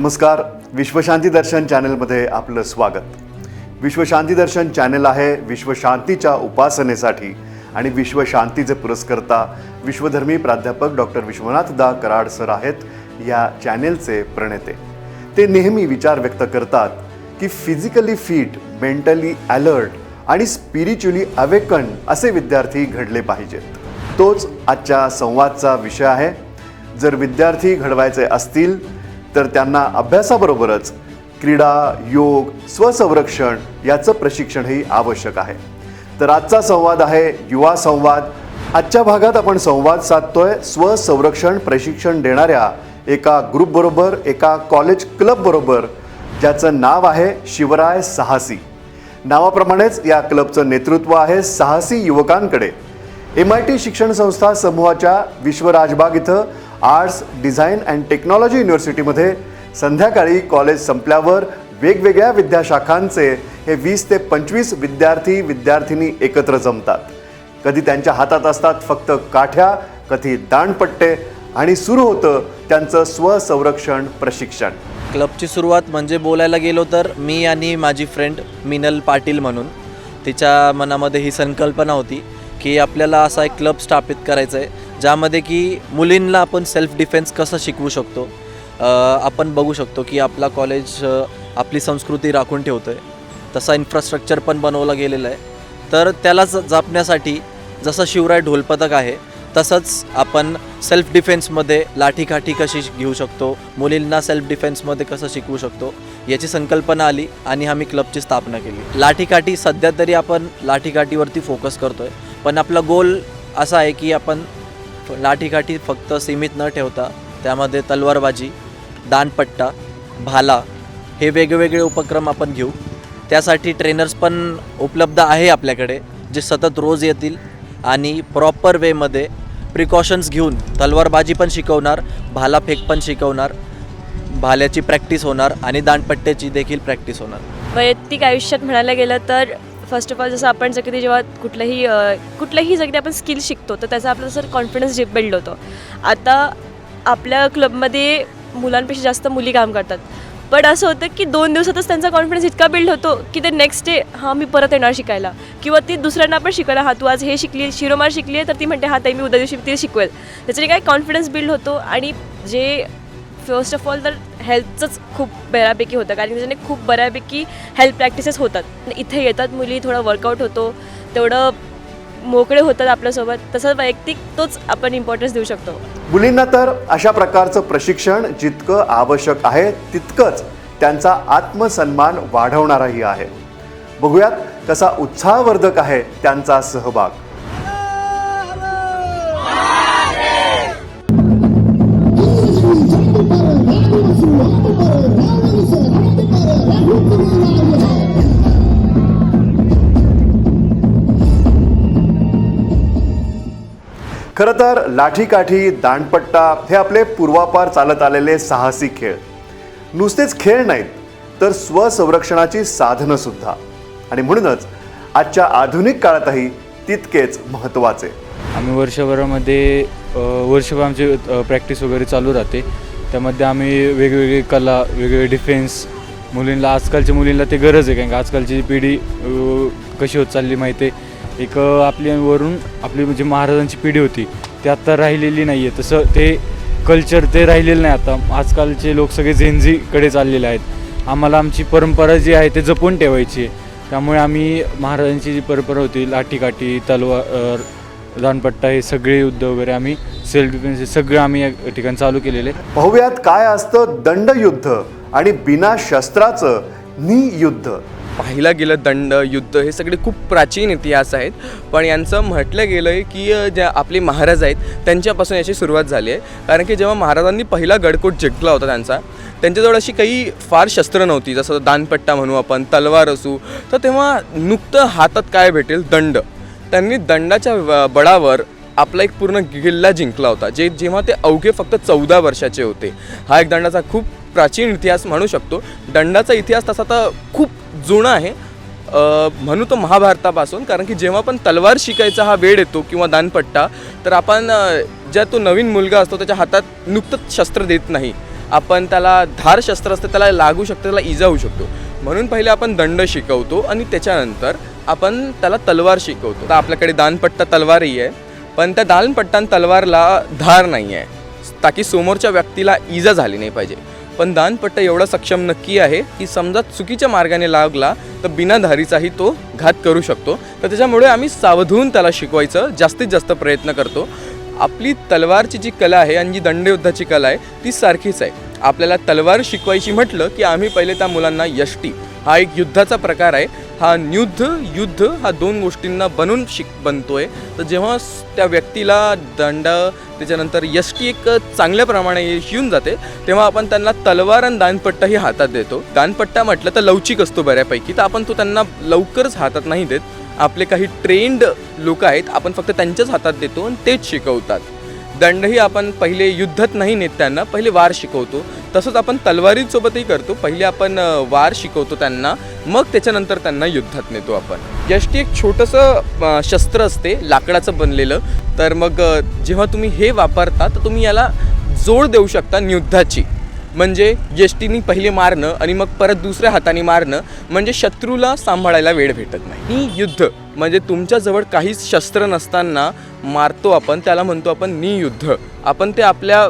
नमस्कार. विश्वशांती दर्शन चॅनलमध्ये आपलं स्वागत. विश्वशांती दर्शन चॅनल आहे विश्वशांतीच्या उपासनेसाठी आणि विश्वशांतीचे पुरस्कर्ता विश्वधर्मी प्राध्यापक डॉक्टर विश्वनाथ दा कराड सर आहेत या चॅनेलचे प्रणेते. ते नेहमी विचार व्यक्त करतात की फिजिकली फिट मेंटली अलर्ट आणि स्पिरिच्युअली अवेकन असे विद्यार्थी घडले पाहिजेत. तोच आजच्या संवादचा विषय आहे. जर विद्यार्थी घडवायचे असतील तर त्यांना अभ्यासाबरोबरच क्रीडा योग स्वसंरक्षण याचं प्रशिक्षणही आवश्यक आहे. तर आजचा संवाद आहे युवा संवाद. आजच्या भागात आपण संवाद साधतोय. स्वसंरक्षण प्रशिक्षण देणाऱ्या एका ग्रुपबरोबर एका कॉलेज क्लबबरोबर ज्याचं नाव आहे शिवराय साहसी. नावाप्रमाणेच या क्लबचं नेतृत्व आहे साहसी युवकांकडे. एम आय टी शिक्षण संस्था समूहाच्या विश्वराजबाग इथं आर्ट्स डिझाईन अँड टेक्नॉलॉजी युनिव्हर्सिटीमध्ये संध्याकाळी कॉलेज संपल्यावर वेगवेगळ्या विद्याशाखांचे हे वीस ते पंचवीस विद्यार्थी विद्यार्थिनी एकत्र जमतात. कधी त्यांच्या हातात असतात फक्त काठ्या कधी दांडपट्टे आणि सुरू होतं त्यांचं स्वसंरक्षण प्रशिक्षण. क्लबची सुरुवात म्हणजे बोलायला गेलो तर मी आणि माझी फ्रेंड मिनल पाटील म्हणून. तिच्या मनामध्ये ही संकल्पना होती की आपल्याला असा एक क्लब स्थापित करायचा आहे ज्यामध्ये की मुलींना आपण सेल्फ डिफेन्स कसं शिकवू शकतो? आपण बघू शकतो की आपला कॉलेज आपली संस्कृती राखून ठेवतो आहे तसा इन्फ्रास्ट्रक्चर पण बनवलं गेलेलं आहे. तर त्याला जपण्यासाठी जसं शिवराय ढोलपथक आहे तसंच आपण सेल्फ डिफेन्समध्ये लाठीकाठी कशी घेऊ शकतो? मुलींना सेल्फ डिफेन्समध्ये कसं शिकवू शकतो? याची संकल्पना आली आणि आम्ही क्लबची स्थापना केली. लाठीकाठी सध्या तरी आपण लाठीकाठीवरती फोकस करतो आहे पण आपला गोल असा आहे की आपण लाठीकाठी फक्त सीमित न ठेवता त्यामध्ये तलवारबाजी दानपट्टा भाला हे वेगवेगळे उपक्रम आपण घेऊ. त्यासाठी ट्रेनर्स पण उपलब्ध आहे आपल्याकडे जे सतत रोज येतील आणि प्रॉपर वेमध्ये प्रिकॉशन्स घेऊन तलवारबाजी पण शिकवणार भाला फेक पण शिकवणार भाल्याची प्रॅक्टिस होणार आणि दांडपट्ट्याची देखील प्रॅक्टिस होणार. वैयक्तिक आयुष्यात म्हणायला गेलं तर फर्स्ट ऑफ ऑल जसं आपण जर कधी जेव्हा कुठलंही कुठलंही जर कधी आपण स्किल शिकतो तर त्याचा आपला सर कॉन्फिडन्स बिल्ड होतो. आता आपल्या क्लबमध्ये मुलांपेक्षा जास्त मुली काम करतात. पण असं होतं की दोन दिवसातच त्यांचा कॉन्फिडन्स इतका बिल्ड होतो की ते नेक्स्ट डे हां मी परत येणार शिकायला. किंवा ती दुसऱ्यांना पण शिकायला हा तू आज हे शिकली शिरोमार शिकली आहे तर ती म्हणते हा ताई मी उद्या दिवशी ती शिकवेल. त्याच्याने काय कॉन्फिडन्स बिल्ड होतो आणि जे फर्स्ट ऑफ ऑल तर हेल्थचंच खूप बऱ्यापैकी होतं. कारण त्याच्याने खूप बऱ्यापैकी हेल्थ प्रॅक्टिसेस होतात. इथे येतात मुली थोडं वर्कआउट होतो. तेवढं मोकळे होतात आपल्यासोबत. तसं वैयक्तिक तोच आपण इम्पॉर्टन्स देऊ शकतो. मुलींना तर अशा प्रकारचं प्रशिक्षण जितकं आवश्यक आहे तितकंच त्यांचा आत्मसन्मान वाढवणाराही आहे. बघूयात कसा उत्साहवर्धक आहे त्यांचा सहभाग. खरं तर लाठीकाठी दांडपट्टा हे आपले पूर्वापार चालत आलेले साहसी खेळ. नुसतेच खेळ नाहीत तर स्वसंरक्षणाची साधनं सुद्धा. आणि म्हणूनच आजच्या आधुनिक काळातही तितकेच महत्त्वाचे. आम्ही वर्षभरामध्ये वर्षभर आमची प्रॅक्टिस वगैरे चालू राहते. त्यामध्ये आम्ही वेगवेगळी कला वेगवेगळे डिफेन्स मुलींना आजकालच्या मुलींना ते गरज आहे कारण का आजकालची जी पिढी कशी होत चालली माहिती आहे? एक आपली वरून आपली म्हणजे महाराजांची पिढी होती ती आत्ता राहिलेली नाही आहे तसं ते कल्चर ते राहिलेलं नाही आता. आजकालचे लोक सगळे झेंझीकडे चाललेले आहेत. आम्हाला आमची परंपरा जी आहे ते जपून ठेवायची आहे. त्यामुळे आम्ही महाराजांची जी परंपरा होती लाठीकाठी तलवार दानपट्टा हे सगळे युद्ध वगैरे आम्ही सेल्फ डिफेन्स हे सगळं आम्ही या ठिकाणी चालू केलेले. आहे. पाहुयात काय असतं दंडयुद्ध आणि बिना शस्त्राचं नियुद्ध पाहिलं गेलं दंड युद्ध हे सगळे खूप प्राचीन इतिहास आहेत. पण यांचं म्हटलं गेलं आहे की अ, ज्या आपले महाराज आहेत त्यांच्यापासून याची सुरुवात झाली आहे. कारण की जेव्हा महाराजांनी पहिला गडकोट जिंकला होता त्यांचा त्यांच्याजवळ अशी काही फार शस्त्र नव्हती. जसं दानपट्टा म्हणू आपण तलवार असू तर तेव्हा नुकतं हातात काय भेटेल? दंड. त्यांनी दंडाच्या बळावर आपला एक पूर्ण किल्ला जिंकला होता जे जेव्हा ते अवघे फक्त चौदा वर्षाचे होते. हा एक दंडाचा खूप प्राचीन इतिहास म्हणू शकतो. दंडाचा इतिहास तसा तर खूप जुना आहे. म्हणू तो महाभारतापासून कारण की जेव्हा पण तलवार शिकायचा हा वेळ येतो किंवा दानपट्टा तर आपण ज्या तो नवीन मुलगा असतो त्याच्या हातात नुकतंच शस्त्र देत नाही. आपण त्याला धार शस्त्र असतं त्याला लागू शकतं त्याला इजा होऊ शकतो. म्हणून पहिले आपण दंड शिकवतो आणि त्याच्यानंतर आपण त्याला तलवार शिकवतो. आता आपल्याकडे दानपट्टा तलवारही आहे. पण त्या दानपट्टान तलवारला धार नाही आहे. ताकी समोरच्या व्यक्तीला इजा झाली नाही पाहिजे. पण दानपट्टा एवढा सक्षम नक्की आहे की समजा चुकीच्या मार्गाने लागला तर बिना धारीचाही तो घात करू शकतो. तर त्याच्यामुळे आम्ही सावधून त्याला शिकवायचं जास्तीत जास्त प्रयत्न करतो. आपली तलवारची जी कला आहे आणि जी दंडयुद्धाची कला आहे ती सारखीच आहे. आपल्याला तलवार शिकवायची म्हटलं की आम्ही पहिले त्या मुलांना यष्टी हा एक युद्धाचा प्रकार आहे. हा न्युद्ध युद्ध हा दोन गोष्टींना बनून शिक बनतोय. तर जेव्हा त्या व्यक्तीला दंड त्याच्यानंतर यष्टी एक चांगल्या प्रमाणे येऊन जाते तेव्हा आपण त्यांना तलवार आणि दानपट्टाही हातात देतो. दानपट्टा म्हटलं तर लवचिक असतो बऱ्यापैकी. तर आपण तो त्यांना लवकरच हातात नाही देत. आपले काही ट्रेंड लोक आहेत आपण फक्त त्यांच्याच हातात देतो आणि तेच शिकवतात. दंडही आपण पहिले युद्धात नाही नेत त्यांना पहिले वार शिकवतो. तसंच आपण तलवारीसोबतही करतो. पहिले आपण वार शिकवतो त्यांना मग त्याच्यानंतर त्यांना युद्धात नेतो आपण. यष्टी एक छोटंसं शस्त्र असते लाकडाचं बनलेलं. तर मग जेव्हा तुम्ही हे वापरता तर तुम्ही याला जोड देऊ शकता युद्धाची म्हणजे यष्टीनी पहिले मारणं आणि मग परत दुसऱ्या हाताने मारणं म्हणजे शत्रूला सांभाळायला वेळ भेटत नाही. नि युद्ध म्हणजे तुमच्याजवळ काहीच शस्त्र नसताना मारतो आपण त्याला म्हणतो आपण नियुद्ध. आपण ते आपल्या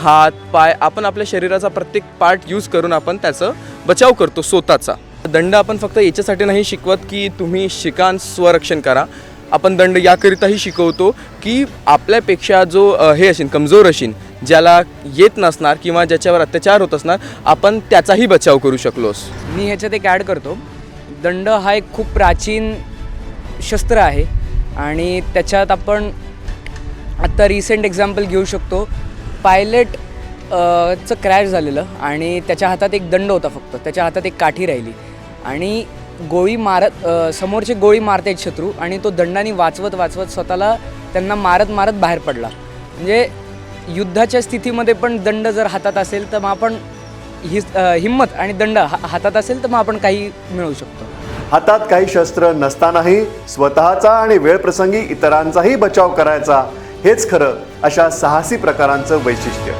हात पाय आपण आपल्या शरीराचा प्रत्येक पार्ट यूज करून आपण त्याचं बचाव करतो स्वतःचा. दंड आपण फक्त याच्यासाठी नाही शिकवत की तुम्ही शिकान स्वरक्षण करा. आपण दंड याकरिताही शिकवतो की आपल्यापेक्षा जो हे असेल कमजोर असेल ज्याला येत नसणार किंवा ज्याच्यावर अत्याचार होत असणार आपण त्याचाही बचाव करू शकलोस. मी ह्याच्यात एक ॲड करतो. दंड हा एक खूप प्राचीन शस्त्र आहे आणि त्याच्यात आपण आत्ता रिसेंट एक्झाम्पल घेऊ शकतो. पायलट चं क्रॅश झालेलं आणि त्याच्या हातात एक दंड होता फक्त. त्याच्या हातात एक काठी राहिली. आणि गोळी मारत समोरचे गोळी आहेत शत्रू आणि तो दंडाने वाचवत वाचवत स्वतःला त्यांना मारत मारत बाहेर पडला. म्हणजे युद्धाच्या स्थितीमध्ये पण दंड जर हातात असेल तर मग आपण ही हिंमत आणि दंड हा हातात असेल तर मग आपण काही मिळवू शकतो. हातात काही शस्त्र नसतानाही स्वतःचा आणि वेळप्रसंगी इतरांचाही बचाव करायचा हेच खरं अशा साहसी प्रकारांचं वैशिष्ट्य.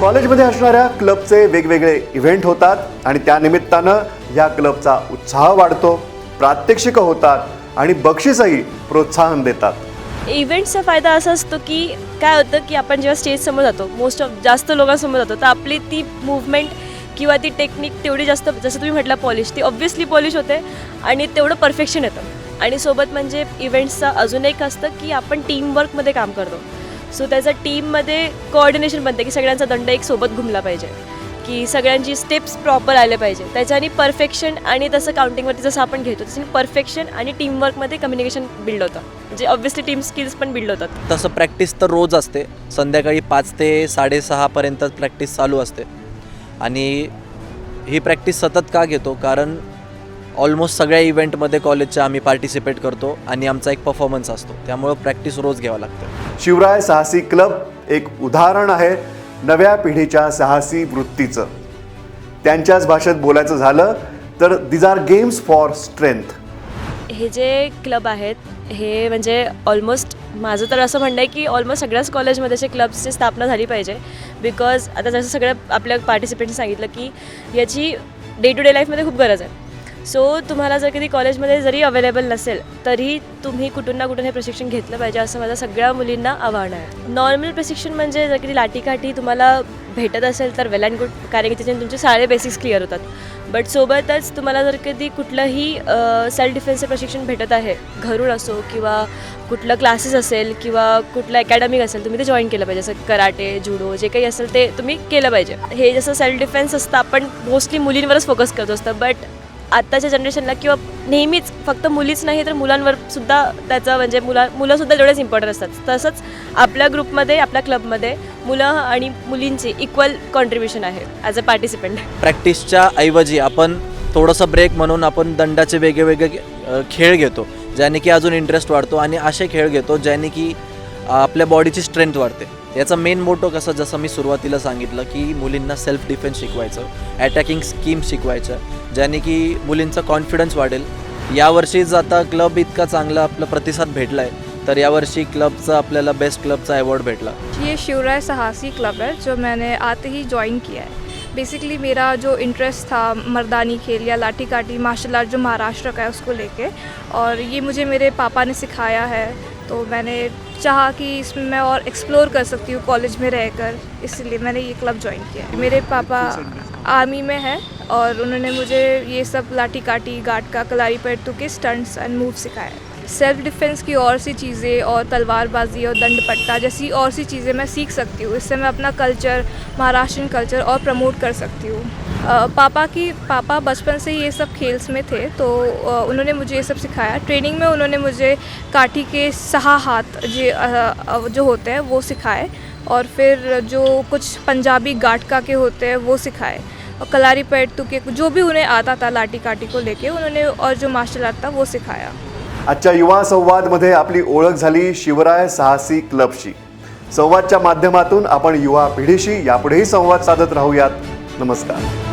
कॉलेजमध्ये असणाऱ्या क्लबचे वेगवेगळे इव्हेंट होतात आणि त्यानिमित्तानं या क्लबचा उत्साह वाढतो प्रात्यक्षिकं होतात आणि बक्षीसही प्रोत्साहन देतात. इव्हेंटचा फायदा असा असतो की काय होतं की आपण जेव्हा स्टेजसमोर जातो मोस्ट ऑफ जास्त लोकांसमोर जातो तर आपली ती मुवमेंट किंवा ती टेक्निक तेवढी जास्त जसं तुम्ही म्हटलं पॉलिश ती ऑब्व्हियसली पॉलिश होते आणि तेवढं परफेक्शन येतं. आणि सोबत म्हणजे इव्हेंट्सचं अजून एक असतं की आपण टीमवर्कमध्ये काम करतो. सो त्याचं टीममध्ये कोऑर्डिनेशन बनते की सगळ्यांचा दंड एक सोबत घुमला पाहिजे. की सगळ्यांची स्टेप्स प्रॉपर आले पाहिजे. त्याच्याने परफेक्शन आणि तसं काउंटिंगवरती जसं आपण घेतो त्याच्याने परफेक्शन आणि टीमवर्कमध्ये कम्युनिकेशन बिल्ड होतं. म्हणजे ऑब्व्हियसली टीम स्किल्स पण बिल्ड होतात. तसं प्रॅक्टिस तर रोज असते. संध्याकाळी पाच ते साडेसहापर्यंत प्रॅक्टिस चालू असते. आणि ही प्रॅक्टिस सतत का घेतो? कारण ऑलमोस्ट सगळ्या इव्हेंटमध्ये कॉलेजच्या आम्ही पार्टिसिपेट करतो आणि आमचा एक परफॉर्मन्स असतो. त्यामुळं प्रॅक्टिस रोज घ्यावं लागतं. शिवराय साहसी क्लब एक उदाहरण आहे. नव्या पिढीच्या साहसी वृत्तीचं. त्यांच्याच भाषेत बोलायचं झालं तर these are games for strength हे जे क्लब आहेत हे म्हणजे ऑलमोस्ट माझं तर असं म्हणणं आहे की ऑलमोस्ट सगळ्याच कॉलेजमध्ये असे क्लब्सची स्थापना झाली पाहिजे. बिकॉज आता जसं सगळ्या आपल्या पार्टिसिपेंटनी सांगितलं की याची डे टू डे लाईफमध्ये खूप गरज आहे. सो तुम्हाला जर कधी कॉलेजमध्ये जरी अवेलेबल नसेल तरी तुम्ही कुठून ना कुठून हे प्रशिक्षण घेतलं पाहिजे असं माझं सगळ्या मुलींना आव्हान आहे. नॉर्मल प्रशिक्षण म्हणजे जर कधी लाठीकाठी तुम्हाला भेटत असेल तर वेल अँड गुड कारण की त्याच्याने तुमचे सारे बेसिक्स क्लिअर होतात. बट सोबतच तुम्हाला जर कधी कुठलंही सेल्फ डिफेन्सचं प्रशिक्षण भेटत आहे घरून असो किंवा कुठलं क्लासेस असेल किंवा कुठलं अकॅडमिक असेल तुम्ही ते जॉईन केलं पाहिजे. जसं कराटे जुडो जे काही असेल ते तुम्ही केलं पाहिजे. हे जसं सेल्फ डिफेन्स असतं आपण मोस्टली मुलींवरच फोकस करत असतं बट आत्ताच्या जनरेशनला किंवा नेहमीच फक्त मुलीच नाही तर मुलांवर सुद्धा त्याचं म्हणजे मुला मुलंसुद्धा तेवढेच इम्पॉर्टंट असतात. तसंच आपल्या ग्रुपमध्ये आपल्या क्लबमध्ये मुलं आणि मुलींची इक्वल कॉन्ट्रीब्युशन आहे ॲज अ पार्टिसिपंट प्रॅक्टिसच्या ऐवजी आपण थोडंसं ब्रेक म्हणून आपण दंडाचे वेगळे वेगळे खेळ घेतो ज्याने की अजून इंटरेस्ट वाढतो आणि असे खेळ घेतो ज्याने की आपल्या बॉडीची स्ट्रेंथ वाढते. याचा मेन मोटो कसं जसं मी सुरुवातीला सांगितलं की मुलींना सेल्फ डिफेन्स शिकवायचं अटॅकिंग स्कीम शिकवायचं ज्याने की मुलींचा कॉन्फिडन्स वाढेल. यावर्षीच आता क्लब इतका चांगला आपला प्रतिसाद भेटला आहे तर यावर्षी क्लबचा आपल्याला बेस्ट क्लबचा अवॉर्ड भेटला. ये शिवराय साहसी क्लब है जो मैंने आते ही ज्वाइन किया है. बेसिकली मेरा जो इंटरेस्ट था मर्दानी खेल या लाठी काठी मार्शल आर्ट जो महाराष्ट्र का है उसको लेके और ये मुझे मेरे पापा ने सिखाया है तो मैंने चाहा कि इसमें मैं और एक्सप्लोर कर सकती हूँ कॉलेज में रहकर, इसलिए मैंने ये क्लब ज्वाइन किया मेरे पापा आर्मी में है और उन्होंने मुझे ये सब लाठी काटी गाट का कलारी पैटू के स्टंट्स एंड मूव सिखाए। सेल्फ डिफेंस की और सी चीज़ें और तलवारबाजी और दंड पट्टा जैसी और सी चीज़ें मैं सीख सकती हूँ। इससे मैं अपना कल्चर महाराष्ट्रन कल्चर और प्रमोट कर सकती हूँ। पापा की पापा बचपन से ये सब खेल्स में थे तो उन्होंने मुझे ये सब सिखाया। ट्रेनिंग में उन्होंने मुझे काठी के सहा हाथ जे जो होते हैं वो सिखाए और फिर जो कुछ पंजाबी गाटका के होते हैं वो सिखाए। और कलारी पैटू के जो भी उन्हें आता था लाठी काठी को लेके उन्होंने और जो मार्शल आर्ट था वो सिखाया। आजच्या युवा संवादमध्ये आपली ओळख झाली शिवराय साहसी क्लबशी संवादच्या माध्यमातून आपण युवा पिढीशी यापुढेही संवाद साधत राहूयात. नमस्कार.